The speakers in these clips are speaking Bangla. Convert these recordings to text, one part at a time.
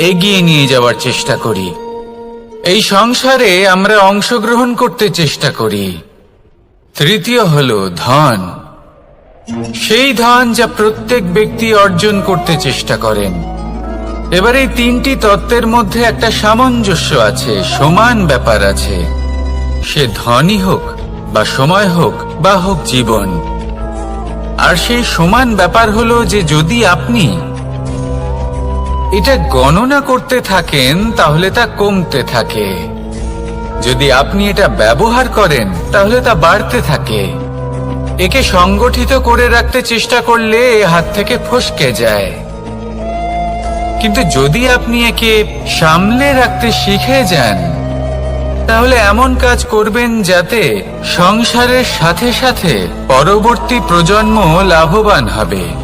এগিয়ে নিয়ে যাওয়ার চেষ্টা করি। এই সংসারে আমরা অংশগ্রহণ করতে চেষ্টা করি। তৃতীয় হল ধন। সেই ধন যা প্রত্যেক ব্যক্তি অর্জন করতে চেষ্টা করেন। এবার এই তিনটি তত্ত্বের মধ্যে একটা সামঞ্জস্য আছে, সমান ব্যাপার আছে। সে ধনই হোক, বা সময় হোক, বা হোক জীবন। আর সেই সমান ব্যাপার হলো যে যদি আপনি এটা গণনা করতে থাকেন, তাহলে তা কমতে থাকে। যদি আপনি এটা ব্যবহার করেন, তাহলে তা বাড়তে থাকে। একে সংগঠিত করে রাখতে চেষ্টা করলে এ হাত থেকে ফসকে যায়। কিন্তু যদি আপনি একে সামলে রাখতে শিখে যান, তাহলে এমন কাজ করবেন যাতে সংসারের সাথে সাথে পরবর্তী প্রজন্ম লাভবান হবে।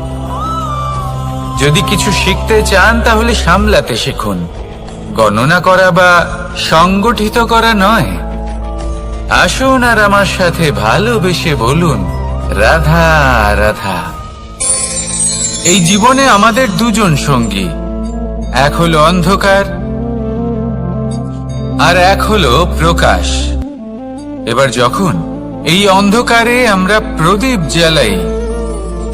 যদি কিছু শিখতে চান, তাহলে সামলাতে শিখুন। গণনা করা বা সংগঠিত করা নয়। আসুন আর আমার সাথে ভালোবেসে বলুন, রাধা রাধা। এই জীবনে আমাদের দুজন সঙ্গী। এক হলো অন্ধকার, আর এক হলো প্রকাশ। এবার যখন এই অন্ধকারে আমরা প্রদীপ জ্বালাই,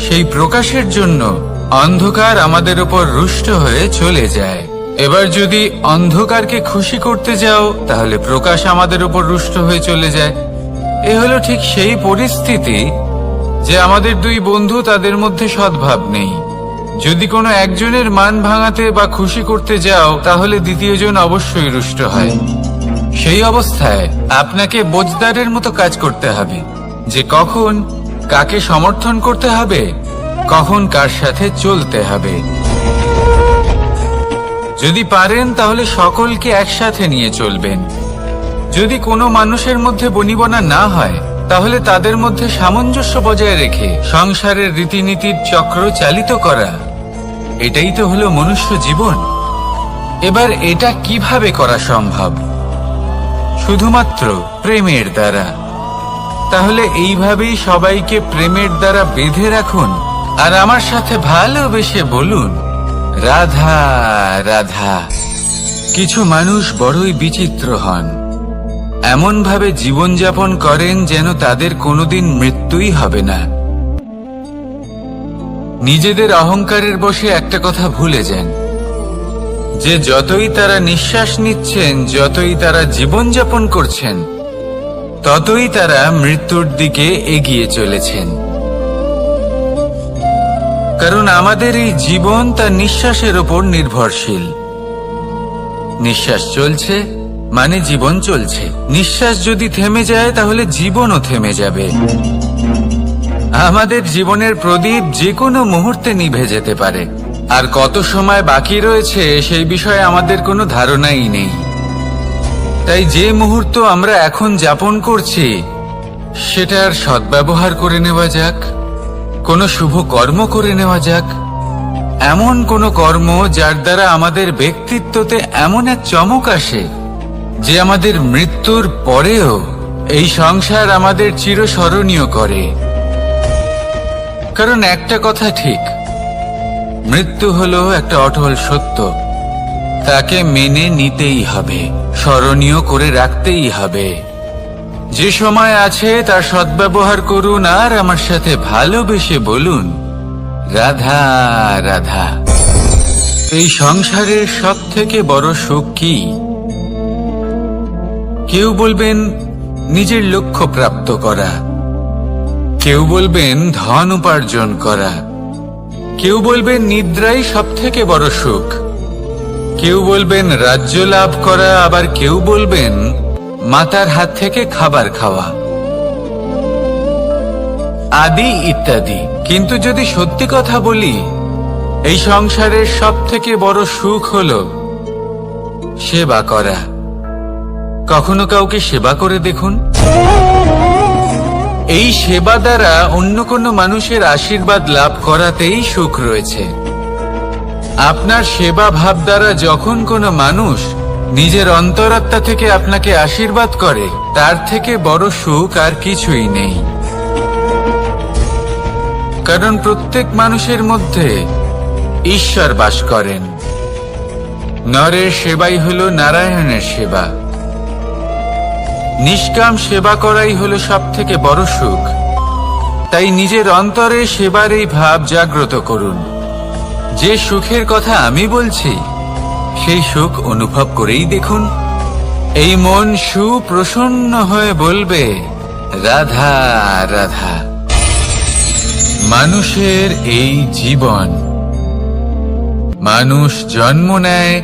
সেই প্রকাশের জন্য অন্ধকার আমাদের উপর রুষ্ট হয়ে চলে যায়। এবার যদি অন্ধকারকে খুশি করতে যাও, তাহলে প্রকাশ আমাদের উপর রুষ্ট হয়ে চলে যায়। এ হলো ঠিক সেই পরিস্থিতি যে আমাদের দুই বন্ধু তাদের মধ্যে সদ্ভাব নেই। যদি কোনো একজনের মান ভাঙাতে বা খুশি করতে যাও, তাহলে দ্বিতীয়জন অবশ্যই রুষ্ট হয়। সেই অবস্থায় আপনাকে বোজদারের মতো কাজ করতে হবে। যে কখন কাকে সমর্থন করতে হবে কখন কার সাথে চলতে হবে। যদি পারেন, তাহলে সকলকে একসাথে নিয়ে চলবেন। যদি কোনো মানুষের মধ্যে বনিবনা না হয়, তাহলে তাদের মধ্যে সামঞ্জস্য বজায় রেখে সংসারের রীতিনীতির চক্র চালিত করা। এটাই তো হলো মনুষ্য জীবন। এবার এটা কীভাবে করা সম্ভব? শুধুমাত্র প্রেমের দ্বারা। তাহলে এইভাবেই সবাইকে প্রেমের দ্বারা বেঁধে রাখুন। আর আমার সাথে ভালোবেসে বলুন, রাধা রাধা। কিছু মানুষ বড়ই বিচিত্র হন। এমন এমনভাবে জীবনযাপন করেন যেন তাদের কোনোদিন মৃত্যুই হবে না। নিজেদের অহংকারের বসে একটা কথা ভুলে যান। যে যতই তারা নিঃশ্বাস নিচ্ছেন, যতই তারা জীবনযাপন করছেন, ততই তারা মৃত্যুর দিকে এগিয়ে চলেছেন। কারণ আমাদের এই জীবন তার নিঃশ্বাসের ওপর নির্ভরশীল। নিঃশ্বাস চলছে মানে জীবন চলছে। নিঃশ্বাস যদি থেমে যায়, তাহলে জীবনও থেমে যাবে। আমাদের জীবনের প্রদীপ যে কোনো মুহূর্তে নিভে যেতে পারে। আর কত সময় বাকি রয়েছে, সেই বিষয়ে আমাদের কোনো ধারণাই নেই। তাই যে মুহূর্ত আমরা এখন যাপন করছি, সেটার সদ্ব্যবহার করে নেওয়া যাক। কোনো শুভ কর্ম করে নেওয়া যাক। এমন কোনো কর্ম যার দ্বারা আমাদের ব্যক্তিত্বতে এমন এক চমক আসে যে আমাদের মৃত্যুর পরেও এই সংসার আমাদের চিরস্মরণীয় করে। কারণ একটা কথা ঠিক, মৃত্যু হলো একটা অটল সত্য। তাকে মেনে নিতেই হবে, স্মরণীয় করে রাখতেই হবে। যে সময় আছে, তার সদ্ব্যবহার করুন আর আমার সাথে ভালোবেসে বলুন। রাধা রাধা, এই সংসারের সব থেকে বড় সুখ কি? কেউ বলবেন, নিজের লক্ষ্য প্রাপ্ত করা। কেউ বলবেন, ধন উপার্জন করা। কেউ বলবেন, নিদ্রাই সব থেকে বড় সুখ। কেউ বলবেন, রাজ্য লাভ করা। আবার কেউ বলবেন মাতার হাত থেকে খাবার খাওয়া। আদি ইত্যাদি। কিন্তু যদি সত্যি কথা বলি, এই সংসারের সব থেকে বড় সুখ হল সেবা করা। কখনো কাউকে সেবা করে দেখুন। এই সেবা দ্বারা অন্য কোনো মানুষের আশীর্বাদ লাভ করাতেই সুখ রয়েছে। আপনার সেবা ভাব দ্বারা যখন কোনো মানুষ নিজের অন্তরাত্মা থেকে আপনাকে আশীর্বাদ করে, তার থেকে বড় সুখ আর কিছুই নেই। কারণ প্রত্যেক মানুষের মধ্যে ঈশ্বর বাস করেন। নরের সেবাই হল নারায়ণের সেবা। নিষ্কাম সেবা করাই হলো সব থেকে বড় সুখ। তাই নিজের অন্তরে সেবার এই ভাব জাগ্রত করুন। যে সুখের কথা আমি বলছি সেই সুখ অনুভব করেই দেখুন। এই মন সুপ্রসন্ন হয়ে বলবে, রাধা রাধা। মানুষের এই জীবন। মানুষ জন্ম নেয়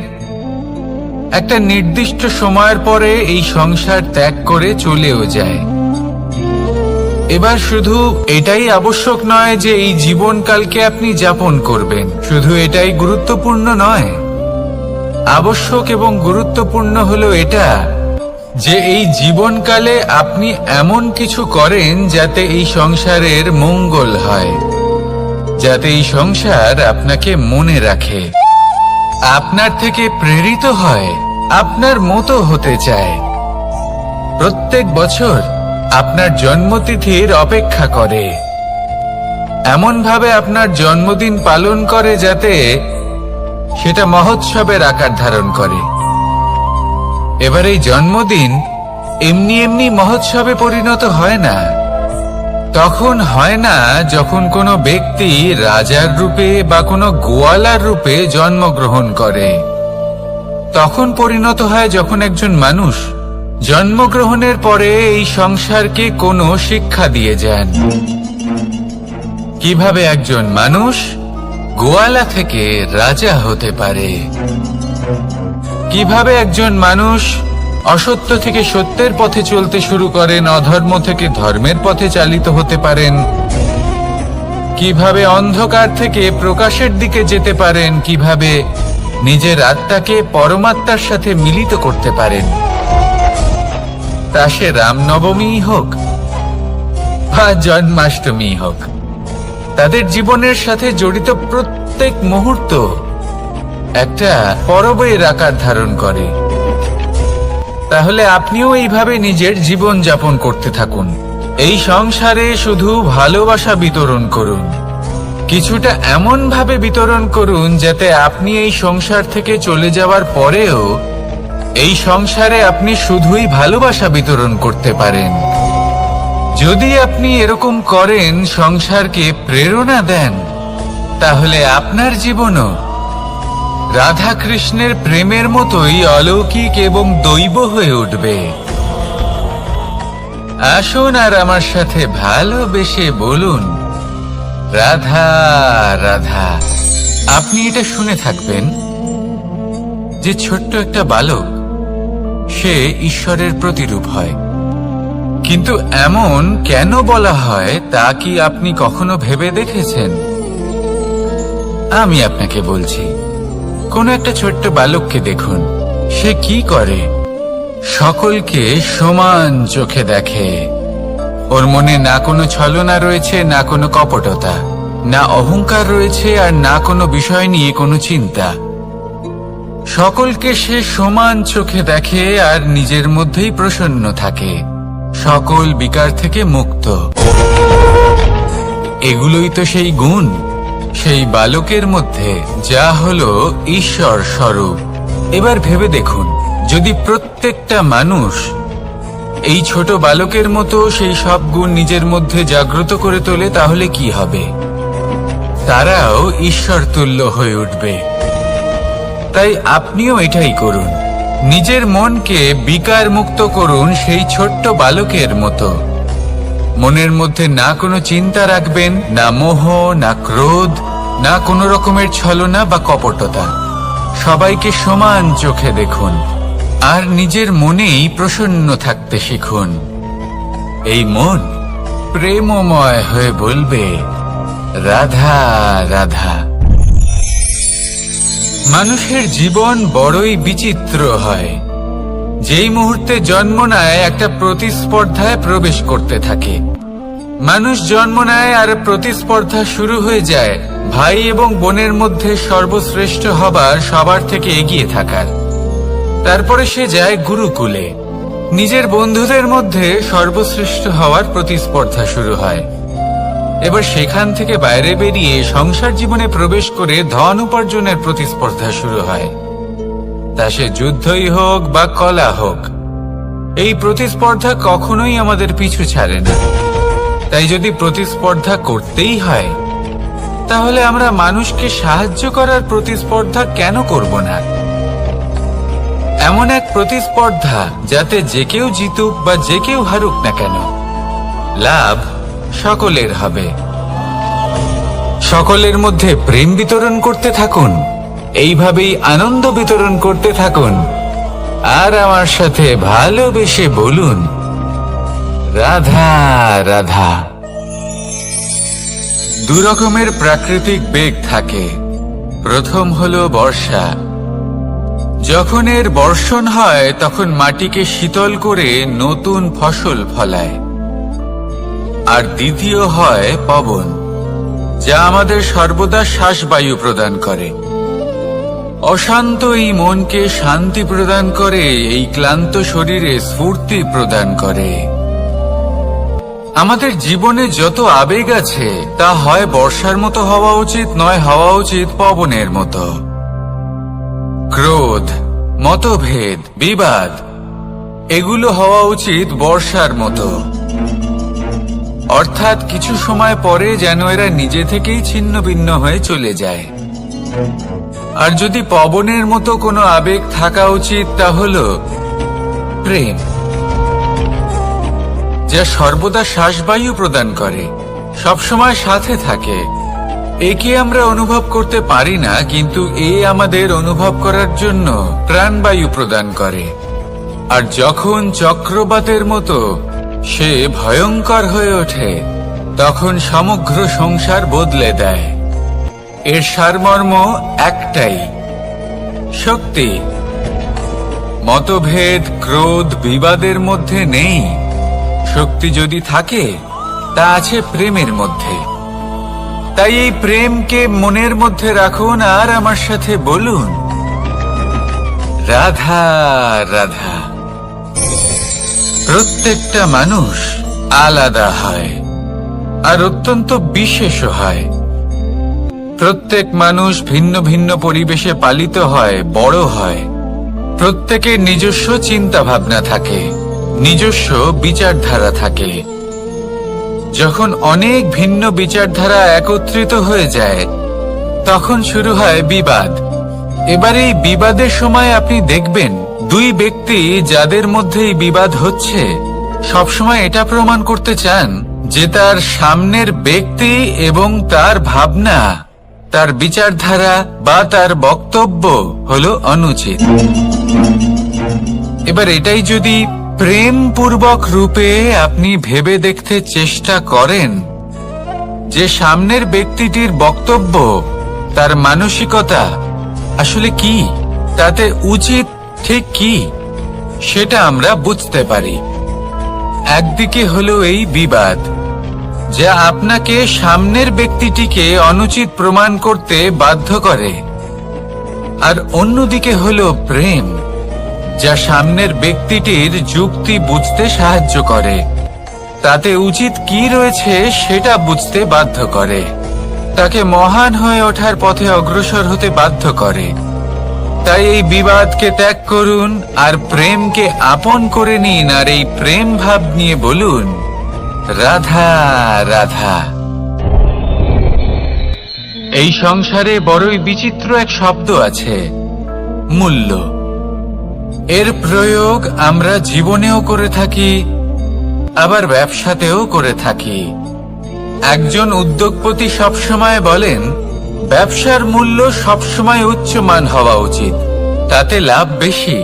একটা নির্দিষ্ট সময়ের পরে এই সংসার ত্যাগ করে চলেও যায়। এবার শুধু এটাই আবশ্যক নয় যে এই জীবনকালকে আপনি যাপন করবেন। শুধু এটাই গুরুত্বপূর্ণ নয় আবশ্যক এবং গুরুত্বপূর্ণ হলো এটা যে এই জীবনকালে আপনি এমন কিছু করেন যাতে এই সংসারের মঙ্গল হয়, যাতে এই সংসার আপনাকে মনে রাখে, আপনার থেকে প্রেরিত হয়, আপনার মতো হতে চায়। প্রত্যেক বছর আপনার জন্মতিথির অপেক্ষা করে। এমনভাবে আপনার জন্মদিন পালন করে যাতে সেটা মহোৎসবের আকার ধারণ করে। এবার এই জন্মদিন এমনি এমনি মহোৎসবে পরিণত হয় না। তখন হয় না যখন কোনো ব্যক্তি রাজার রূপে বা কোনো গোয়ালার রূপে জন্মগ্রহণ করে। তখন পরিণত হয় যখন একজন মানুষ জন্মগ্রহণের পরে এই সংসারকে কোনো শিক্ষা দিয়ে যান। কীভাবে একজন মানুষ গোয়ালা থেকে রাজা হতে পারে। কীভাবে একজন মানুষ অসত্য থেকে সত্যের পথে চলতে শুরু করেন, অধর্ম থেকে ধর্মের পথে চালিত হতে পারেন, কীভাবে অন্ধকার থেকে প্রকাশের দিকে যেতে পারেন, কীভাবে নিজের আত্মাকে পরমাত্মার সাথে মিলিত করতে পারেন। তা সে রামনবমী হোক বা জন্মাষ্টমী হোক। তাদের জীবনের সাথে জড়িত প্রত্যেক মুহূর্ত একটা পরবের আকার ধারণ করে। তাহলে আপনিও এইভাবে নিজের জীবন যাপন করতে থাকুন। এই সংসারে শুধু ভালোবাসা বিতরণ করুন। কিছুটা এমন ভাবে বিতরণ করুন যাতে আপনি এই সংসার থেকে চলে যাওয়ার পরেও এই সংসারে আপনি শুধুই ভালোবাসা বিতরণ করতে পারেন। যদি আপনি এরকম করেন, সংসারকে প্রেরণা দেন, তাহলে আপনার জীবনও রাধা কৃষ্ণের প্রেমের মতোই অলৌকিক এবং দৈব হয়ে উঠবে। আসুন আর আমার সাথে ভালোবেসে বলুন, রাধা রাধা, আপনি এটা শুনে থাকবেন যে ছোট্ট একটা বালক, সে ঈশ্বরের প্রতিরূপ হয়। কিন্তু এমন কেন বলা হয় তা কি আপনি কখনো ভেবে দেখেছেন? আমি আপনাকে বলছি, কোন একটা ছোট্ট বালককে দেখুন, সে কি করে? সকলকে সমান চোখে দেখে। ওর মনে না কোনো ছলনা রয়েছে, না কোনো কপটতা, না অহংকার রয়েছে, আর না কোনো বিষয় নিয়ে কোনো চিন্তা। সকলকে সে সমান চোখে দেখে আর নিজের মধ্যেই প্রসন্ন থাকে। সকল বিকার থেকে মুক্ত। এগুলোই তো সেই গুণ, সেই বালকের মধ্যে, যা হলো ঈশ্বর স্বরূপ। এবার ভেবে দেখুন, যদি প্রত্যেকটা মানুষ এই ছোট বালকের মতো সেই সব গুণ নিজের মধ্যে জাগ্রত করে তোলে, তাহলে কি হবে? তারাও ঈশ্বর তুল্য হয়ে উঠবে। তাই আপনিও এটাই করুন। নিজের মনকে বিকার মুক্ত করুন সেই ছোট্ট বালকের মতো। মনের মধ্যে না কোনো চিন্তা রাখবেন, না মোহ, না ক্রোধ, না কোনো রকমের ছলনা বা কপটতা। সবাইকে সমান চোখে দেখুন, আর নিজের মনেই প্রসন্ন থাকতে শিখুন। এই মন প্রেমময় হয়ে বলবে, রাধা রাধা। মানুষের জীবন বড়ই বিচিত্র হয়। যেই মুহূর্তে জন্ম নেয়, একটা প্রতিস্পর্ধায় প্রবেশ করতে থাকে। মানুষ জন্ম নেয় আর প্রতিস্পর্ধা শুরু হয়ে যায়। ভাই এবং বোনের মধ্যে সর্বশ্রেষ্ঠ হবার, সবার থেকে এগিয়ে থাকার। তারপরে সে যায় গুরুকুলে। নিজের বন্ধুদের মধ্যে সর্বশ্রেষ্ঠ হওয়ার প্রতিস্পর্ধা শুরু হয়। এবার সেখান থেকে বাইরে বেরিয়ে সংসার জীবনে প্রবেশ করে ধন উপার্জনের প্রতিস্পর্ধা শুরু হয়। তা সে যুদ্ধই হোক বা কলা হোক, এই প্রতিস্পর্ধা কখনোই আমাদের পিছু ছাড়ে না। তাই যদি প্রতিস্পর্ধা করতেই হয়, তাহলে আমরা মানুষকে সাহায্য করার প্রতিস্পর্ধা কেন করব না? এমন এক প্রতিস্পর্ধা যাতে যে কেউ জিতুক বা যে কেউ হারুক না কেন, লাভ সকলের হবে। সকলের মধ্যে প্রেম বিতরণ করতে থাকুন। এইভাবেই আনন্দ বিতরণ করতে থাকুন। আর আমার সাথে ভালোবেসে বলুন, রাধা রাধা। দু রকমের প্রাকৃতিক বেগ থাকে। প্রথম হলো বর্ষা। যখন এর বর্ষণ হয়, তখন মাটিকে শীতল করে নতুন ফসল ফলায়। আর দ্বিতীয় হয় পবন, যা আমাদের সর্বদা শ্বাসবায়ু প্রদান করে। অশান্ত এই মনকে শান্তি প্রদান করে, এই ক্লান্ত শরীরে স্ফূর্তি প্রদান করে। আমাদের জীবনে যত আবেগ আছে, তা হয় বর্ষার মতো হওয়া উচিত, নয় হওয়া উচিত পবনের মতো। ক্রোধ, মতভেদ, বিবাদ, এগুলো হওয়া উচিত বর্ষার মতো। অর্থাৎ কিছু সময় পরে যেন এরা নিজে থেকেই ছিন্ন ভিন্ন হয়ে চলে যায়। আর যদি পবনের মতো কোনো আবেগ থাকা উচিত, তা হল প্রেম, যা সর্বদা শ্বাসবায়ু প্রদান করে, সবসময় সাথে থাকে। একে আমরা অনুভব করতে পারি না, কিন্তু এ আমাদের অনুভব করার জন্য প্রাণবায়ু প্রদান করে। আর যখন চক্রবাতের মতো সে ভয়ঙ্কর হয়ে ওঠে, তখন সমগ্র সংসার বদলে দেয়। এর সারমর্ম একটাই, শক্তি। মতভেদ, ক্রোধ, বিবাদের মধ্যে নেই। শক্তি যদি থাকে, তা আছে প্রেমের মধ্যে। তাই এই প্রেমকে মনের মধ্যে রাখুন আর আমার সাথে বলুন, রাধা রাধা। প্রত্যেকটা মানুষ আলাদা হয় আর অত্যন্ত বিশেষ হয়। প্রত্যেক মানুষ ভিন্ন ভিন্ন পরিবেশে পালিত হয়, বড় হয়। প্রত্যেকের নিজস্ব চিন্তা ভাবনা থাকে, নিজস্ব বিচারধারা থাকে। যখন অনেক ভিন্ন বিচারধারা একত্রিত হয়ে যায়, তখন শুরু হয় বিবাদ। এবার এই বিবাদের সময় আপনি দেখবেন দুই ব্যক্তি যাদের মধ্যে এই বিবাদ হচ্ছে, সবসময় এটা প্রমাণ করতে চান যে তার সামনের ব্যক্তি এবং তার ভাবনা, তার বিচারধারা বা তার বক্তব্য হলো অনুচিত। এবার এটাই যদি প্রেম পূর্বক রূপে আপনি ভেবে দেখতে চেষ্টা করেন যে সামনের ব্যক্তিটির বক্তব্য, তার মানসিকতা আসলে কি, তাতে উচিত ঠিক কি? সেটা আমরা বুঝতে পারি। একদিকে হলো এই বিবাদ, যা আপনাকে সামনের ব্যক্তিটিকে অনুচিত প্রমাণ করতে বাধ্য করে, আর অন্যদিকে হলো প্রেম, যা সামনের ব্যক্তিটির যুক্তি বুঝতে সাহায্য করে। তাতে উচিত কি রয়েছে সেটা বুঝতে বাধ্য করে। তাকে মহান হয়ে ওঠার পথে অগ্রসর হতে বাধ্য করে। তাই এই বিবাদকে ত্যাগ করুন আর প্রেমকে আপন করে নিন আর এই প্রেম ভাব নিয়ে বলুন, রাধা রাধা। এই সংসারে বড়ই বিচিত্র এক শব্দ আছে, মূল্য। এর প্রয়োগ আমরা জীবনেও করে থাকি, আবার ব্যবসাতেও করে থাকি। একজন উদ্যোগপতি সবসময় বলেন ব্যবসার মূল্য সবসময় উচ্চমান হওয়া উচিত। তাতে লাভ বেশি।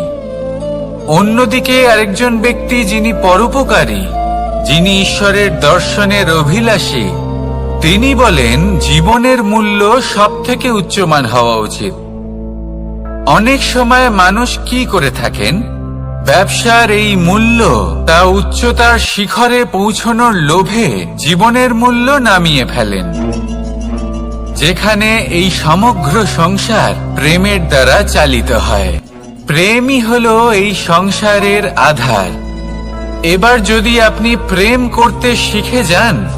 অন্যদিকে আরেকজন ব্যক্তি যিনি পরোপকারী, যিনি ঈশ্বরের দর্শনের অভিলাষী, তিনি বলেন, জীবনের মূল্য সব থেকে উচ্চমান হওয়া উচিত। অনেক সময় মানুষ কি করে থাকেন? ব্যবসার এই মূল্য তা উচ্চতার শিখরে পৌঁছনোর লোভে জীবনের মূল্য নামিয়ে ফেলেন। যেখানে এই সমগ্র সংসার প্রেমের দ্বারা চালিত হয়। প্রেমই হলো এই সংসারের আধার। এবার যদি আপনি প্রেম করতে শিখে যান,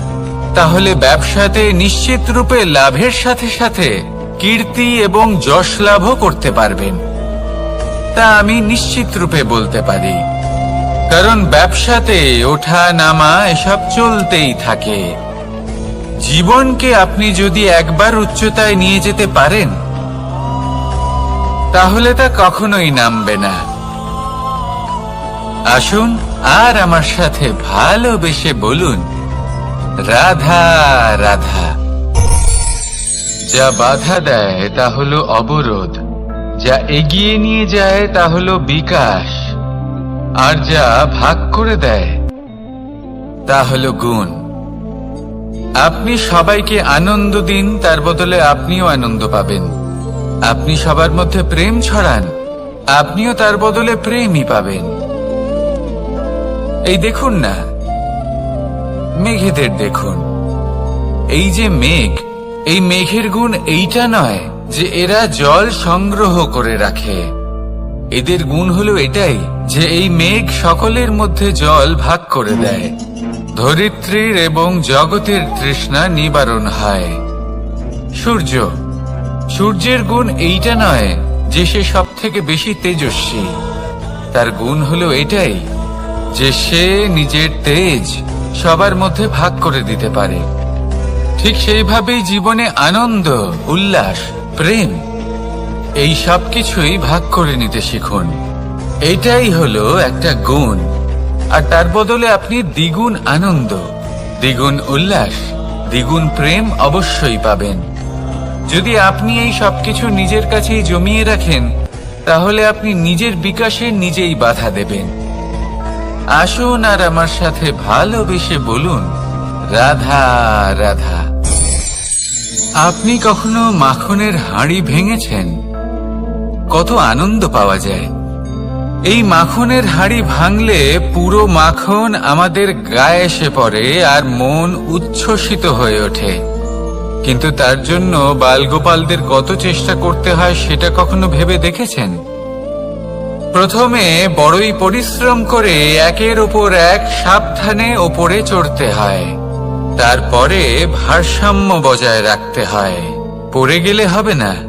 তাহলে ব্যবসাতে নিশ্চিত রূপে লাভের সাথে সাথে কীর্তি এবং যশ লাভও করতে পারবেন। তা আমি নিশ্চিত রূপে বলতে পারি। কারণ ব্যবসাতে ওঠা নামা এসব চলতেই থাকে। জীবনকে আপনি যদি একবার উচ্চতায় নিয়ে যেতে পারেন, তাহলে তা কখনোই নামবে না। আসুন আর আমার সাথে ভালোবেসে বলুন, রাধা রাধা। যা বাধা দেয় তা হলো অবরোধ, যা এগিয়ে নিয়ে যায় তা হলো বিকাশ, আর যা ভাগ করে দেয় তা হলো গুণ। আপনি সবাইকে আনন্দ দিন, তার বদলে আপনিও আনন্দ পাবেন। আপনি সবার মধ্যে প্রেম ছড়ান, আপনিও তার বদলে প্রেমই পাবেন। এই দেখুন না, মেঘেদের দেখুন। এই যে মেঘ, এই মেঘের গুণ এইটা নয় যে এরা জল সংগ্রহ করে রাখে। এদের গুণ হলো এটাই যে এই মেঘ সকলের মধ্যে জল ভাগ করে দেয়। ধরিত্রীর এবং জগতের তৃষ্ণা নিবারণ হয়। সূর্য, সূর্যের গুণ এইটা নয় যে সে সব থেকে বেশি তেজস্বী। তার গুণ হলো এটাই যে সে নিজের তেজ সবার মধ্যে ভাগ করে দিতে পারে। ঠিক সেইভাবেই জীবনে আনন্দ, উল্লাস, প্রেম এই সব কিছুই ভাগ করে নিতে শিখুন। এটাই হলো একটা গুণ। আর তার বদলে আপনি দ্বিগুণ আনন্দ, দ্বিগুণ উল্লাস, দ্বিগুণ প্রেম অবশ্যই পাবেন। যদি আপনি এই সবকিছু নিজের কাছেই জমিয়ে রাখেন, তাহলে আপনি নিজের বিকাশে নিজেই বাধা দেবেন। আসুন আর আমার সাথে ভালোবেসে বলুন, রাধা রাধা। আপনি কখনো মাখনের হাঁড়ি ভেঙেছেন? কত আনন্দ পাওয়া যায়। এই মাখনের হাঁড়ি ভাঙলে পুরো মাখন আমাদের গায়ে এসে পড়ে আর মন উচ্ছ্বসিত হয়ে ওঠে। কিন্তু তার জন্য বালগোপালদের কত চেষ্টা করতে হয় সেটা কখনো ভেবে দেখেছেন? প্রথমে বড়ই পরিশ্রম করে একের ওপর এক সাবধানে ওপরে চড়তে হয়। তারপরে ভারসাম্য বজায় রাখতে হয়। পড়ে গেলে হবে না।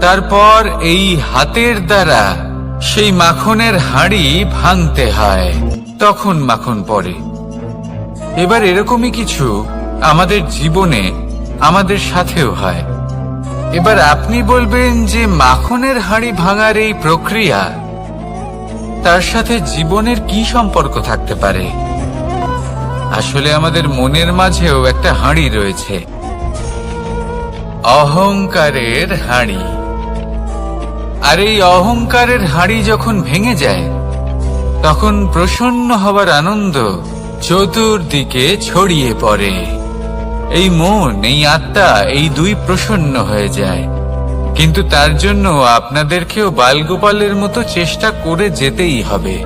তারপর এই হাতের দ্বারা সেই মাখনের হাঁড়ি ভাঙতে হয়। তখন মাখন পড়ে। এবার এরকমই কিছু আমাদের জীবনে আমাদের সাথেও হয়। এবার আপনি বলবেন যে মাখনের হাঁড়ি ভাঙার এই প্রক্রিয়া তার সাথে জীবনের কি সম্পর্ক থাকতে পারে? আসলে আমাদের মনের মাঝেও একটা হাঁড়ি রয়েছে। অহংকারের হাঁড়ি। আর এই অহংকারের হাঁড়ি যখন ভেঙে যায়, তখন প্রসন্ন হবার আনন্দ চতুর্দিকে ছড়িয়ে পড়ে। এই মন, এই আত্মা, এই দুই প্রসন্ন হয়ে যায়। কিন্তু তার জন্য আপনাদেরকেও বালগোপালের মতো চেষ্টা করে যেতেই হবে।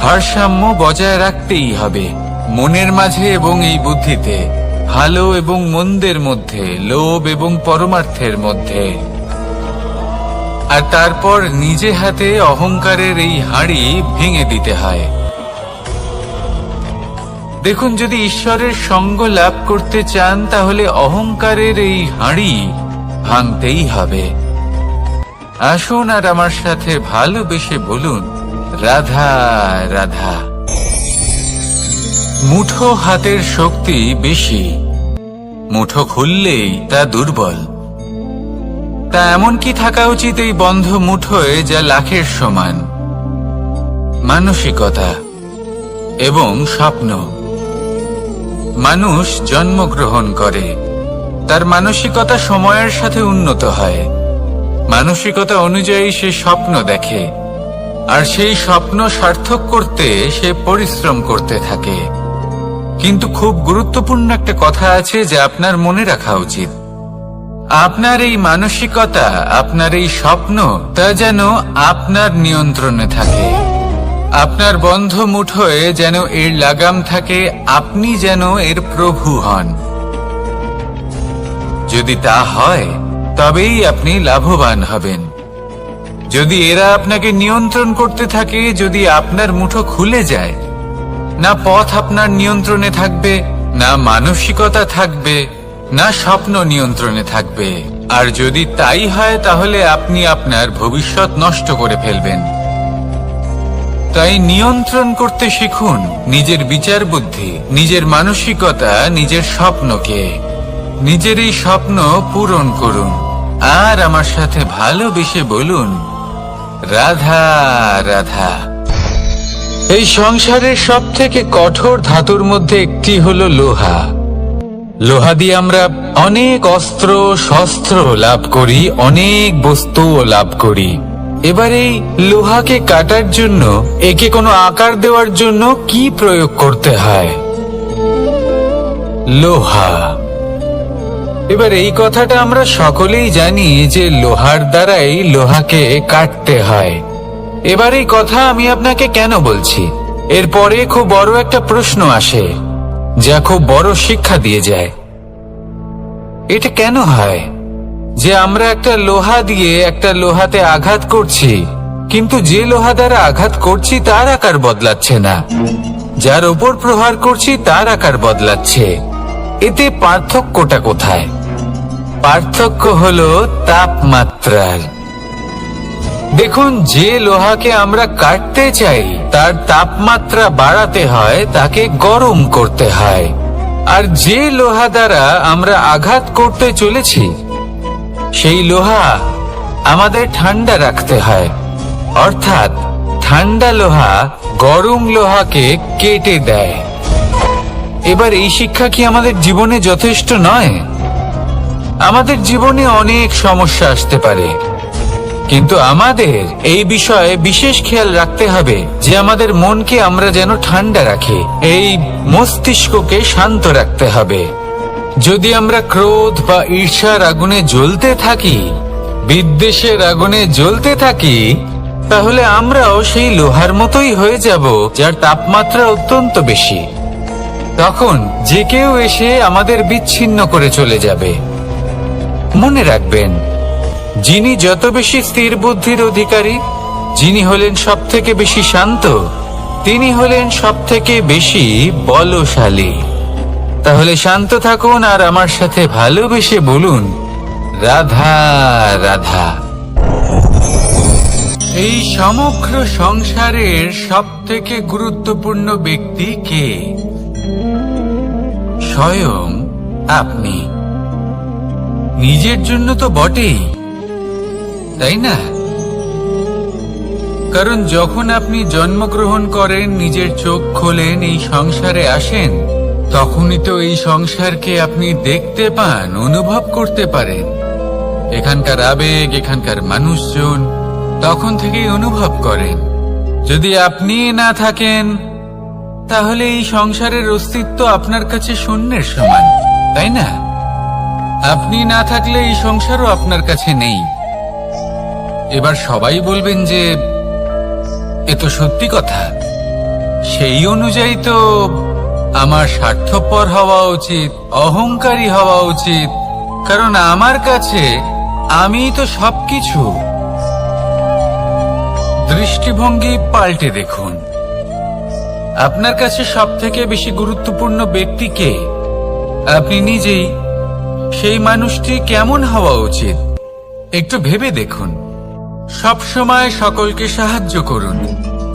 ভারসাম্য বজায় রাখতেই হবে, মনের মাঝে এবং এই বুদ্ধিতে, ভালো এবং মন্দের মধ্যে, লোভ এবং পরমার্থের মধ্যে। আর তারপর নিজে হাতে অহংকারের এই হাঁড়ি ভেঙে দিতে হয়। দেখুন, যদি ঈশ্বরের সঙ্গ লাভ করতে চান, তাহলে অহংকারের এই হাঁড়ি ভাঙতেই হবে। আসুন আর আমার সাথে ভালোবেসে বলুন, রাধা রাধা। মুঠো হাতের শক্তি বেশি। মুঠো খুললেই তা দুর্বল। তা এমন কি থাকা উচিত এই বন্ধ মুঠোয় যা লাখের সমান? মানসিকতা এবং স্বপ্ন। মানুষ জন্মগ্রহণ করে। তার মানসিকতা সময়ের সাথে উন্নত হয়। মানসিকতা অনুযায়ী সে স্বপ্ন দেখে। আর সেই স্বপ্ন সার্থক করতে সে পরিশ্রম করতে থাকে। কিন্তু খুব গুরুত্বপূর্ণ একটা কথা আছে যা আপনার মনে রাখা উচিত। আপনার এই মানসিকতা, আপনার এই স্বপ্ন, তা যেন আপনার নিয়ন্ত্রণে থাকে। আপনার বন্ধ মুঠোয় যেন এর লাগাম থাকে, আপনি যেন এর প্রভু হন। যদি তা হয়, তবেই আপনি লাভবান হবেন। যদি এরা আপনাকে নিয়ন্ত্রণ করতে থাকে, যদি আপনার মুঠো খুলে যায়, না পথ আপনার নিয়ন্ত্রণে থাকবে, না মানসিকতা থাকবে না স্বপ্ন নিয়ন্ত্রণে থাকবে। আর যদি তাই হয়, তাহলে আপনি আপনার ভবিষ্যৎ নষ্ট করে ফেলবেন। তাই নিয়ন্ত্রণ করতে শিখুন নিজের বিচার বুদ্ধি, নিজের মানসিকতা, নিজের স্বপ্নকে। নিজের এই স্বপ্ন পূরণ করুন। আর আমার সাথে ভালোবেসে বলুন, রাধা রাধা। এই সংসারের সব থেকে কঠোর ধাতুর মধ্যে একটি হলো লোহা। লোহা দিয়ে আমরা অনেক অস্ত্র, শস্ত্র লাভ করি, অনেক বস্তুও লাভ করি। এবার এই লোহাকে কাটার জন্য, একে কোনো আকার দেওয়ার জন্য কি প্রয়োগ করতে হয়? লোহা। এবার এই কথাটা আমরা সকলেই জানি যে লোহার দ্বারাই লোহাকে কাটতে হয়। এবার এই কথা আমি আপনাকে কেন বলছি? এরপরে খুব বড় একটা প্রশ্ন আসে। যা খুব বড় শিক্ষা দিয়ে যায়। এটা কেন হয়? যে আমরা একটা লোহা দিয়ে একটা লোহাতে আঘাত করছি, কিন্তু যে লোহা দ্বারা আঘাত করছি তার আকার বদলাচ্ছে না। যার ওপর প্রহার করছি তার আকার বদলাচ্ছে। এতে পার্থক্যটা কোথায়? পার্থক্য হলো তাপমাত্রার। দেখুন, যে লোহাকে আমরা কাটতে চাই, তার তাপমাত্রা বাড়াতে হয়, তাকে গরম করতে হয়। আর যে লোহা দ্বারা আমরা আঘাত করতে চলেছি, সেই লোহা আমাদের ঠান্ডা রাখতে হয়। অর্থাৎ, ঠান্ডা লোহা গরম লোহাকে কেটে দেয়। এবার এই শিক্ষা কি আমাদের জীবনে যথেষ্ট নয়? আমাদের জীবনে অনেক সমস্যা আসতে পারে। কিন্তু আমাদের এই বিষয়ে বিশেষ খেয়াল রাখতে হবে যে আমাদের মনকে আমরা যেন ঠান্ডা রাখি, এই মস্তিষ্ককে শান্ত রাখতে হবে। যদি আমরা ক্রোধ বা ঈর্ষার আগুনে জ্বলতে থাকি, বিদ্বেষের আগুনে জ্বলতে থাকি, তাহলে আমরাও সেই লোহার মতোই হয়ে যাব, যার তাপমাত্রা অত্যন্ত বেশি। তখন যে কেউ এসে আমাদের বিচ্ছিন্ন করে চলে যাবে। মনে রাখবেন যিনি যত বেশি স্থির বুদ্ধির অধিকারী, যিনি হলেন সব থেকে বেশি শান্ত, তিনি হলেন সব থেকে বেশি বলশালী। তাহলে শান্ত থাকুন আর আমার সাথে ভালোবেসে বলুন, রাধা রাধা। এই সমগ্র সংসারের সব থেকে গুরুত্বপূর্ণ ব্যক্তি কে? স্বয়ং আপনি। নিজের জন্য তো বটেই। তাই না? কারণ যখন আপনি জন্মগ্রহণ করেন, নিজের চোখ খোলেন, এই সংসারে আসেন, তখনই তো এই সংসারকে আপনি দেখতে পান, অনুভব করতে পারেন। এখানকার আবেগ, এখানকার মানুষজন তখন থেকেই অনুভব করেন। যদি আপনি না থাকেন, তাহলে এই সংসারের অস্তিত্ব আপনার কাছে শূন্যের সমান, তাই না? আপনি না থাকলে এই সংসারও আপনার কাছে নেই। এবার সবাই বলবেন যে, এ তো সত্যি কথা। সেই অনুযায়ী তো আমার স্বার্থপর হওয়া উচিত, অহংকারী হওয়া উচিত। কারণ আমার কাছে আমি তো সবকিছু। দৃষ্টিভঙ্গি পাল্টে দেখুন। আপনার কাছে সব থেকে বেশি গুরুত্বপূর্ণ ব্যক্তিকে আপনি নিজেই। সেই মানুষটি কেমন হওয়া উচিত? একটু ভেবে দেখুন। সব সময় সকলকে সাহায্য করুন।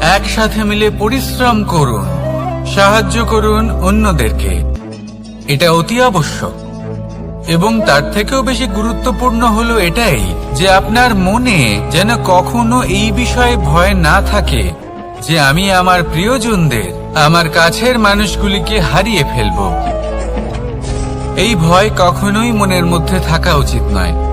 একসাথে মিলে পরিশ্রম করুন। সাহায্য করুন অন্যদেরকে। এটা অতি আবশ্যক। এবং তার থেকেও বেশি গুরুত্বপূর্ণ হলো এটাই যে আপনার মনে যেন কখনো এই বিষয়ে ভয় না থাকে যে আমি আমার প্রিয়জনদের, আমার কাছের মানুষগুলিকে হারিয়ে ফেলব। এই ভয় কখনোই মনের মধ্যে থাকা উচিত নয়।